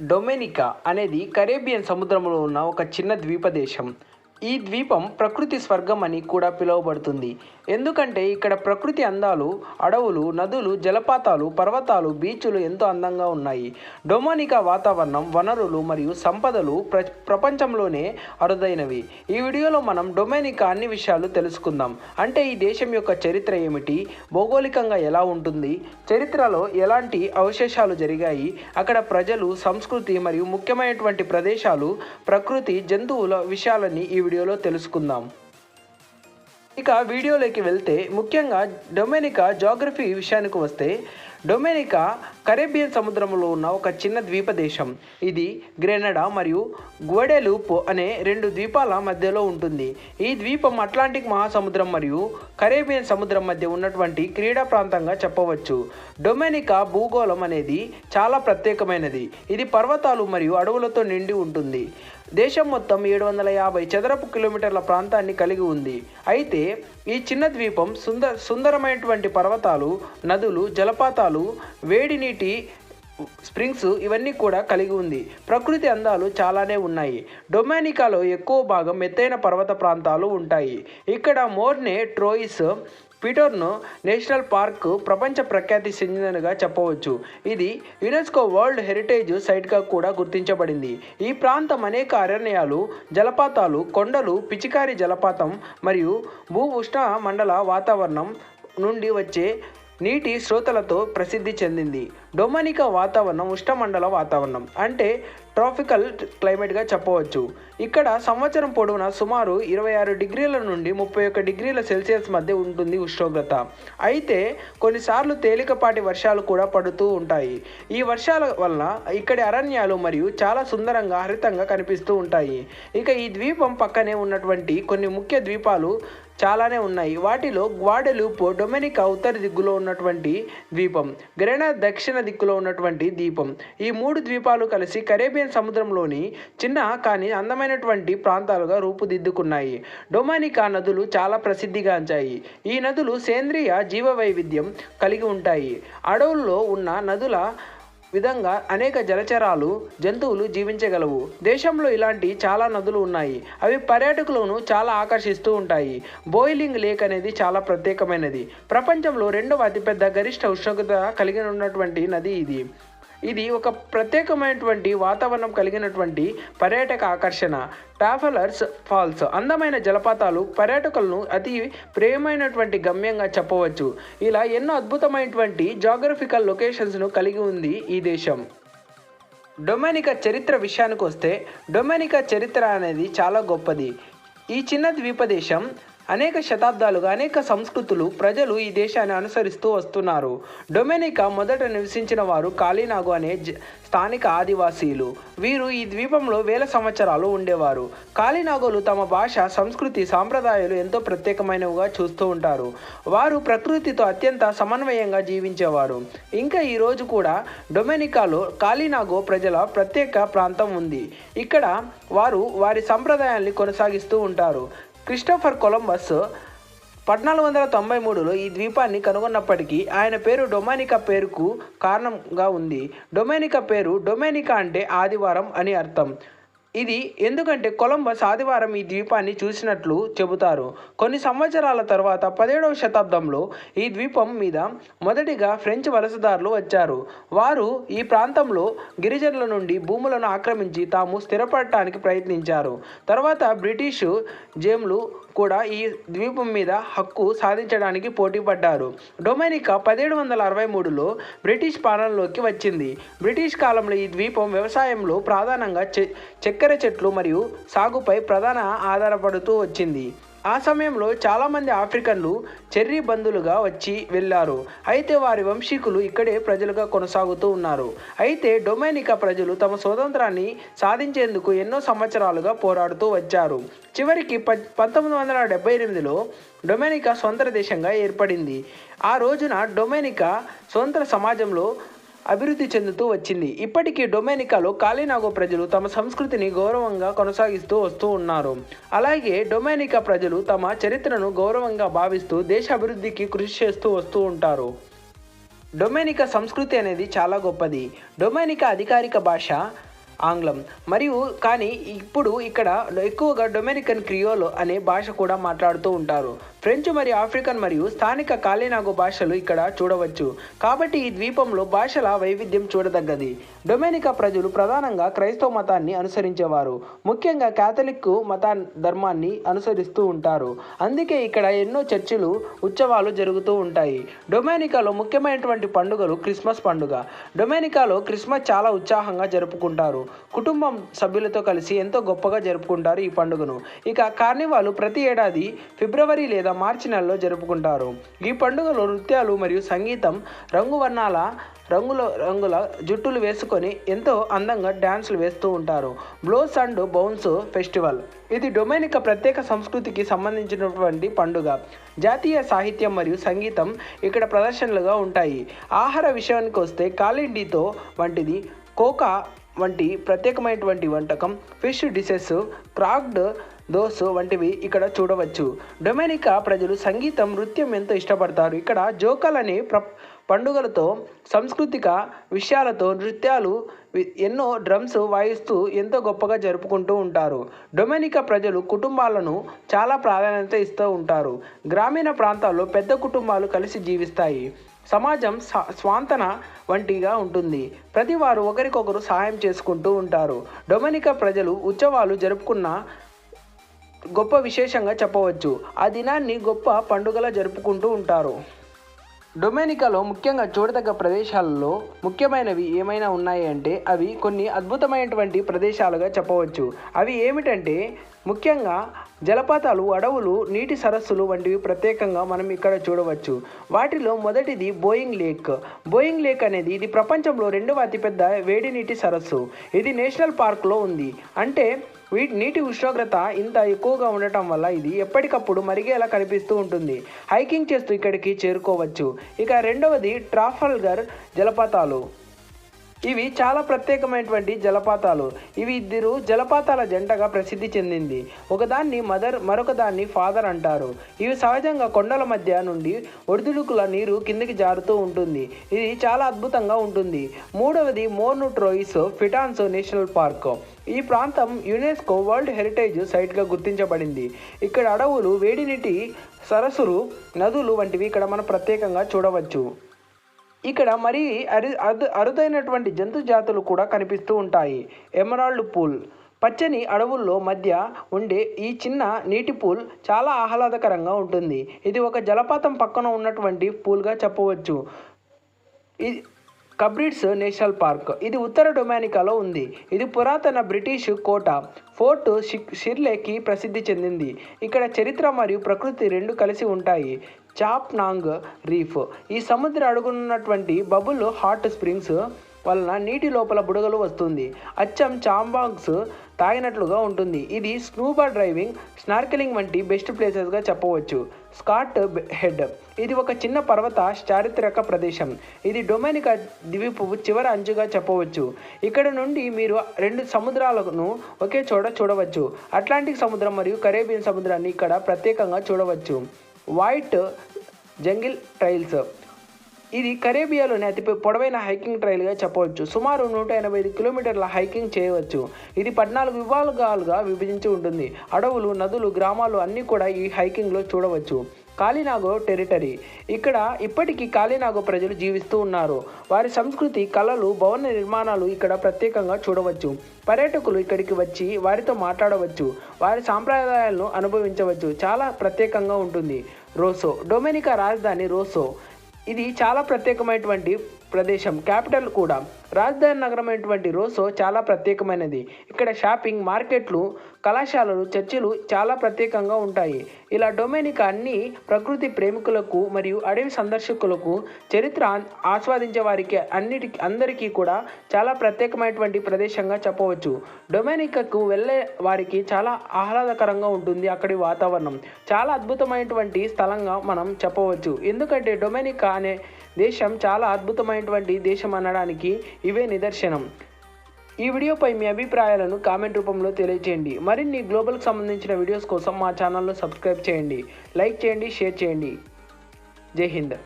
Dominica అనేది Caribbean సముద్రంలో ఉన్న ఒక చిన్న ద్వీపదేశం. ఈ ద్వీపం ప్రకృతి స్వర్గం అని కూడా పిలువబడుతుంది. ఎందుకంటే ఇక్కడ ప్రకృతి అందాలు అడవులు నదులు జలపాతాలు పర్వతాలు బీచ్లు ఎంతో అందంగా ఉన్నాయి. డొమానికా వాతావరణం వనరులు మరియు సంపదలు ప్ర ప్రపంచంలోనే అరుదైనవి. ఈ వీడియోలో మనం డొమానికా అన్ని విషయాలు తెలుసుకుందాం. అంటే ఈ దేశం యొక్క చరిత్ర ఏమిటి? భౌగోళికంగా ఎలా ఉంటుంది? చరిత్రలో ఎలాంటి అవశేషాలు జరిగాయి? అక్కడ ప్రజలు సంస్కృతి మరియు ముఖ్యమైనటువంటి ప్రదేశాలు ప్రకృతి జంతువుల విషయాలని ఈ వీడియోలో తెలుసుకుందాం. ఇక వీడియోలోకి వెళ్తే ముఖ్యంగా డొమెనికా జాగ్రఫీ విషయానికి వస్తే డొమెనికా కరేబియన్ సముద్రంలో ఉన్న ఒక చిన్న ద్వీపదేశం. ఇది గ్రెనడా మరియు గ్వడెలూప్ అనే రెండు ద్వీపాల మధ్యలో ఉంటుంది. ఈ ద్వీపం అట్లాంటిక్ మహాసముద్రం మరియు కరేబియన్ సముద్రం మధ్య ఉన్నటువంటి క్రీడా ప్రాంతంగా చెప్పవచ్చు. డొమెనికా భూగోళం అనేది చాలా ప్రత్యేకమైనది. ఇది పర్వతాలు మరియు అడవులతో నిండి ఉంటుంది. దేశం మొత్తం ఏడు వందల యాభై చదరపు కిలోమీటర్ల ప్రాంతాన్ని కలిగి ఉంది. అయితే ఈ చిన్న ద్వీపం సుందర సుందరమైనటువంటి పర్వతాలు నదులు జలపాతాలు వేడి నీటి స్ప్రింగ్స్ ఇవన్నీ కూడా కలిగి ఉంది. ప్రకృతి అందాలు చాలానే ఉన్నాయి. డొమానికాలో ఎక్కువ భాగం ఎత్తైన పర్వత ప్రాంతాలు ఉంటాయి. ఇక్కడ మోర్నే ట్రోయిస్ పీటర్ను నేషనల్ పార్క్ ప్రపంచ ప్రఖ్యాతి చెందినదిగా చెప్పవచ్చు. ఇది యునెస్కో వరల్డ్ హెరిటేజ్ సైట్గా కూడా గుర్తించబడింది. ఈ ప్రాంతం అనేక అరణ్యాలు జలపాతాలు కొండలు పిచికారి జలపాతం మరియు భూ ఉష్ణ మండల వాతావరణం నుండి వచ్చే నీటి శ్రోతలతో ప్రసిద్ధి చెందింది. డొమినికా వాతావరణం ఉష్ణమండల వాతావరణం అంటే ట్రాపికల్ క్లైమేట్గా చెప్పవచ్చు. ఇక్కడ సంవత్సరం పొడవునా సుమారు ఇరవై ఆరు డిగ్రీల నుండి ముప్పై ఒక్క డిగ్రీల సెల్సియస్ మధ్య ఉంటుంది ఉష్ణోగ్రత. అయితే కొన్నిసార్లు తేలికపాటి వర్షాలు కూడా పడుతూ ఉంటాయి. ఈ వర్షాల వలన ఇక్కడి అరణ్యాలు మరియు చాలా సుందరంగా హరితంగా కనిపిస్తూ ఉంటాయి. ఇక ఈ ద్వీపం పక్కనే ఉన్నటువంటి కొన్ని ముఖ్య ద్వీపాలు చాలానే ఉన్నాయి. వాటిలో గ్వాడెలూపో డొమెనికా ఉత్తర దిక్కులో ఉన్నటువంటి ద్వీపం గ్రెనా దక్షిణ దిక్కులో ఉన్నటువంటి ద్వీపం. ఈ మూడు ద్వీపాలు కలిసి కరేబియన్ సముద్రంలోని చిన్న కానీ అందమైనటువంటి ప్రాంతాలుగా రూపుదిద్దుకున్నాయి. డొమానికా నదులు చాలా ప్రసిద్ధిగాంచాయి ఈ నదులు సేంద్రియ జీవ వైవిధ్యం కలిగి ఉంటాయి. అడవుల్లో ఉన్న నదుల విధంగా అనేక జలచరాలు జంతువులు జీవించగలవు. దేశంలో ఇలాంటి చాలా నదులు ఉన్నాయి. అవి పర్యాటకులను చాలా ఆకర్షిస్తూ ఉంటాయి. బోయిలింగ్ లేక్ అనేది చాలా ప్రత్యేకమైనది. ప్రపంచంలో రెండవ అతిపెద్ద గరిష్ట ఉష్ణోగ్రత కలిగి ఉన్నటువంటి నది ఇది. ఇది ఒక ప్రత్యేకమైనటువంటి వాతావరణం కలిగినటువంటి పర్యాటక ఆకర్షణ. టాఫలర్స్ ఫాల్స్ అందమైన జలపాతాలు పర్యాటకులను అతి ప్రియమైనటువంటి గమ్యంగా చెప్పవచ్చు. ఇలా ఎన్నో అద్భుతమైనటువంటి జాగ్రఫికల్ లొకేషన్స్ను కలిగి ఉంది ఈ దేశం. డొమెనికా చరిత్ర విషయానికి వస్తే డొమెనికా చరిత్ర అనేది చాలా గొప్పది. ఈ చిన్న ద్వీపదేశం అనేక శతాబ్దాలుగా అనేక సంస్కృతులు ప్రజలు ఈ దేశాన్ని అనుసరిస్తూ వస్తున్నారు. డొమెనికా మొదట నివసించిన వారు కాలినాగో అనే జ- స్థానిక ఆదివాసీలు. వీరు ఈ ద్వీపంలో వేల సంవత్సరాలు ఉండేవారు. కాలినాగోలు తమ భాష సంస్కృతి సాంప్రదాయాలు ఎంతో ప్రత్యేకమైనవిగా చూస్తూ ఉంటారు. వారు ప్రకృతితో అత్యంత సమన్వయంగా జీవించేవారు. ఇంకా ఈ రోజు కూడా డొమెనికాలో కాలినాగో ప్రజల ప్రత్యేక ప్రాంతం ఉంది. ఇక్కడ వారు వారి సంప్రదాయాన్ని కొనసాగిస్తూ ఉంటారు. క్రిస్టోఫర్ కొలంబస్ పద్నాలుగు వందల తొంభై మూడులో ఈ ద్వీపాన్ని కనుగొన్నప్పటికీ ఆయన పేరు డొమానికా పేరుకు కారణంగా ఉంది. డొమేనికా పేరు డొమేనికా అంటే ఆదివారం అని అర్థం. ఇది ఎందుకంటే కొలంబస్ ఆదివారం ఈ ద్వీపాన్ని చూసినట్లు చెబుతారు. కొన్ని సంవత్సరాల తర్వాత పదిహేడవ శతాబ్దంలో ఈ ద్వీపం మీద మొదటిగా ఫ్రెంచ్ వలసదారులు వచ్చారు. వారు ఈ ప్రాంతంలో గిరిజనుల నుండి భూములను ఆక్రమించి తాము స్థిరపడటానికి ప్రయత్నించారు. తర్వాత బ్రిటిషు జేమ్లు కూడా ఈ ద్వీపం మీద హక్కు సాధించడానికి పోటీ పడ్డారు డొమినికా పదిహేడు వందల అరవై మూడులో బ్రిటిష్ పాలనలోకి వచ్చింది. బ్రిటిష్ కాలంలో ఈ ద్వీపం వ్యవసాయంలో ప్రధానంగా చె చక్కెర చెట్లు మరియు సాగుపై ప్రధాన ఆధారపడుతూ వచ్చింది. ఆ సమయంలో చాలామంది ఆఫ్రికన్లు చెర్రీ బంధులుగా వచ్చి వెళ్ళారు. అయితే వారి వంశీకులు ఇక్కడే ప్రజలుగా కొనసాగుతూ ఉన్నారు. అయితే డొమైనికా ప్రజలు తమ స్వతంత్రాన్ని సాధించేందుకు ఎన్నో సంవత్సరాలుగా పోరాడుతూ వచ్చారు. చివరికి ప పంతొమ్మిది వందల డెబ్బై ఎనిమిదిలో డొమైనికా స్వంత దేశంగా ఏర్పడింది. ఆ రోజున డొమైనికా స్వంత సమాజంలో అభివృద్ధి చెందుతూ వచ్చింది. ఇప్పటికీ డొమెనికాలో కాలినాగో ప్రజలు తమ సంస్కృతిని గౌరవంగా కొనసాగిస్తూ వస్తూ ఉన్నారు. అలాగే డొమెనికా ప్రజలు తమ చరిత్రను గౌరవంగా భావిస్తూ దేశ అభివృద్ధికి కృషి చేస్తూ వస్తూ ఉంటారు. డొమెనికా సంస్కృతి అనేది చాలా గొప్పది. డొమెనికా అధికారిక భాష ఆంగ్లం. మరియు కానీ ఇప్పుడు ఇక్కడ ఎక్కువగా డొమెనికన్ క్రియోలో అనే భాష కూడా మాట్లాడుతూ ఉంటారు. ఫ్రెంచ్ మరియు ఆఫ్రికన్ మరియు స్థానిక కాలినాగో భాషలు ఇక్కడ చూడవచ్చు. కాబట్టి ఈ ద్వీపంలో భాషల వైవిధ్యం చూడదగ్గది. డొమెనికా ప్రజలు ప్రధానంగా క్రైస్తవ మతాన్ని అనుసరించేవారు. ముఖ్యంగా క్యాథలిక్ మత ధర్మాన్ని అనుసరిస్తూ ఉంటారు. అందుకే ఇక్కడ ఎన్నో చర్చిలు ఉత్సవాలు జరుగుతూ ఉంటాయి. డొమెనికాలో ముఖ్యమైనటువంటి పండుగలు క్రిస్మస్ పండుగ. డొమెనికాలో క్రిస్మస్ చాలా ఉత్సాహంగా జరుపుకుంటారు. కుటుంబం సభ్యులతో కలిసి ఎంతో గొప్పగా జరుపుకుంటారు ఈ పండుగను. ఇక కార్నివాలు ప్రతి ఏడాది ఫిబ్రవరి లేదా మార్చి నెలలో జరుపుకుంటారు. ఈ పండుగలో నృత్యాలు మరియు సంగీతం రంగువర్ణాల రంగుల రంగుల జుట్టులు వేసుకొని ఎంతో అందంగా డ్యాన్సులు వేస్తూ ఉంటారు. Blows and bounce festival. ఇది డొమైనిక ప్రత్యేక సంస్కృతికి సంబంధించినటువంటి పండుగ. జాతీయ సాహిత్యం మరియు సంగీతం ఇక్కడ ప్రదర్శనలుగా ఉంటాయి. ఆహార విషయానికి వస్తే కాలిండితో వంటిది కోకా వంటి ప్రత్యేకమైనటువంటి వంటకం ఫిష్ డిషెస్ క్రాక్డ్ దోస్ వంటివి ఇక్కడ చూడవచ్చు. డొమెనికా ప్రజలు సంగీతం నృత్యం ఎంతో ఇష్టపడతారు. ఇక్కడ జోకల్ అనే ప్ర పండుగలతో సాంస్కృతిక విషయాలతో నృత్యాలు ఎన్నో డ్రమ్స్ వాయిస్తూ ఎంతో గొప్పగా జరుపుకుంటూ ఉంటారు. డొమెనికా ప్రజలు కుటుంబాలను చాలా ప్రాధాన్యత ఇస్తూ ఉంటారు. గ్రామీణ ప్రాంతాల్లో పెద్ద కుటుంబాలు కలిసి జీవిస్తాయి. సమాజం స్వాంతన వంటిగా ఉంటుంది. ప్రతి వారు ఒకరికొకరు సహాయం చేసుకుంటూ ఉంటారు. డొమెనికా ప్రజలు ఉత్సవాలు జరుపుకున్న గొప్ప విశేషంగా చెప్పవచ్చు. ఆ దినాన్ని గొప్ప పండుగలా జరుపుకుంటూ ఉంటారు. డొమెనికాలో ముఖ్యంగా చూడదగ్గ ప్రదేశాలలో ముఖ్యమైనవి ఏమైనా ఉన్నాయి అంటే అవి కొన్ని అద్భుతమైనటువంటి ప్రదేశాలుగా చెప్పవచ్చు. అవి ఏమిటంటే ముఖ్యంగా జలపాతాలు అడవులు నీటి సరస్సులు వంటివి ప్రత్యేకంగా మనం ఇక్కడ చూడవచ్చు. వాటిలో మొదటిది బోయింగ్ లేక్. బోయింగ్ లేక్ అనేది ఇది ప్రపంచంలో రెండవ అతిపెద్ద వేడి నీటి సరస్సు. ఇది నేషనల్ పార్క్లో ఉంది. అంటే వీటి నీటి ఉష్ణోగ్రత ఇంత ఎక్కువగా ఉండటం వల్ల ఇది ఎప్పటికప్పుడు మరిగేలా కనిపిస్తూ ఉంటుంది. హైకింగ్ చేస్తూ ఇక్కడికి చేరుకోవచ్చు. ఇక రెండవది ట్రాఫల్గర్ జలపాతాలు. ఇవి చాలా ప్రత్యేకమైనటువంటి జలపాతాలు. ఇవి ఇద్దరు జలపాతాల జంటగా ప్రసిద్ధి చెందింది. ఒకదాన్ని మదర్ మరొకదాన్ని ఫాదర్ అంటారు. ఇవి సహజంగా కొండల మధ్య నుండి ఒడిదుడుకుల నీరు కిందికి జారుతూ ఉంటుంది. ఇది చాలా అద్భుతంగా ఉంటుంది. మూడవది మోర్ను ట్రోయిస్ నేషనల్ పార్క్. ఈ ప్రాంతం యునెస్కో వరల్డ్ హెరిటేజ్ సైట్గా గుర్తించబడింది. ఇక్కడ అడవులు వేడినీటి సరస్సులు నదులు వంటివి ఇక్కడ మనం ప్రత్యేకంగా చూడవచ్చు. ఇక్కడ మరి అరు అరు అరుదైనటువంటి జంతు జాతులు కూడా కనిపిస్తూ ఉంటాయి. Emerald Pool. పచ్చని అడవుల్లో మధ్య ఉండే ఈ చిన్న నీటి పూల్ చాలా ఆహ్లాదకరంగా ఉంటుంది. ఇది ఒక జలపాతం పక్కన ఉన్నటువంటి పూల్గా చెప్పవచ్చు. ఇది కబ్రిడ్స్ నేషనల్ పార్క్. ఇది ఉత్తర డొమానికాలో ఉంది. ఇది పురాతన బ్రిటిష్ కోట. ఫోర్ట్ షిర్లేకి ప్రసిద్ధి చెందింది. ఇక్కడ చరిత్ర మరియు ప్రకృతి రెండు కలిసి ఉంటాయి. చాప్నాంగ్ రీఫ్. ఈ సముద్ర అడుగునున్నటువంటి బబుల్ హాట్ స్ప్రింగ్స్ వలన నీటి లోపల బుడగలు వస్తుంది. అచ్చం చాంబాంగ్స్ తాగినట్లుగా ఉంటుంది. ఇది స్నూబా డ్రైవింగ్ స్నార్కెలింగ్ వంటి బెస్ట్ ప్లేసెస్గా చెప్పవచ్చు. Scotts Head. ఇది ఒక చిన్న పర్వత చారిత్రక ప్రదేశం. ఇది డొమైనికా ద్వీపు చివరి అంచుగా చెప్పవచ్చు. ఇక్కడ నుండి మీరు రెండు సముద్రాలను ఒకే చోట చూడవచ్చు. అట్లాంటిక్ సముద్రం మరియు కరేబియన్ సముద్రాన్ని ఇక్కడ ప్రత్యేకంగా చూడవచ్చు. White jungle trails. ఇది కరేబియాలోని అతి పొడవైన హైకింగ్ ట్రైల్గా చెప్పవచ్చు. సుమారు నూట ఎనభై ఐదు కిలోమీటర్ల హైకింగ్ చేయవచ్చు. ఇది పద్నాలుగు విభాగాలుగా విభజించి ఉంటుంది. అడవులు నదులు గ్రామాలు అన్నీ కూడా ఈ హైకింగ్లో చూడవచ్చు. Kalinago territory. ఇక్కడ ఇప్పటికీ కాలినాగో ప్రజలు జీవిస్తూ ఉన్నారు. వారి సంస్కృతి కళలు భవన నిర్మాణాలు ఇక్కడ ప్రత్యేకంగా చూడవచ్చు. పర్యాటకులు ఇక్కడికి వచ్చి వారితో మాట్లాడవచ్చు. వారి సాంప్రదాయాలను అనుభవించవచ్చు. చాలా ప్రత్యేకంగా ఉంటుంది. రోసో. డొమినికా రాజధాని రోసో. ఇది చాలా ప్రత్యేకమైనటువంటి ప్రదేశం క్యాపిటల్ కూడా. రాజధాని నగరమైనటువంటి రోసో చాలా ప్రత్యేకమైనది. ఇక్కడ షాపింగ్ మార్కెట్లు కళాశాలలు చర్చిలు చాలా ప్రత్యేకంగా ఉంటాయి. ఇలా డొమెనిక అన్ని ప్రకృతి ప్రేమికులకు మరియు అడవి సందర్శకులకు చరిత్ర ఆస్వాదించే వారికి అన్నిటికీ అందరికీ కూడా చాలా ప్రత్యేకమైనటువంటి ప్రదేశంగా చెప్పవచ్చు. డొమెనికకు వెళ్ళే వారికి చాలా ఆహ్లాదకరంగా ఉంటుంది అక్కడి వాతావరణం. చాలా అద్భుతమైనటువంటి స్థలంగా మనం చెప్పవచ్చు. ఎందుకంటే డొమెనికా అనే దేశం చాలా అద్భుతమైనటువంటి దేశం అనడానికి ఇవే నిదర్శనం. ఈ వీడియోపై మీ అభిప్రాయాలను కామెంట్ రూపంలో తెలియజేయండి మరిన్ని గ్లోబల్కి సంబంధించిన వీడియోస్ కోసం మా ఛానల్లో సబ్స్క్రైబ్ చేయండి. లైక్ చేయండి షేర్ చేయండి. జై హింద్.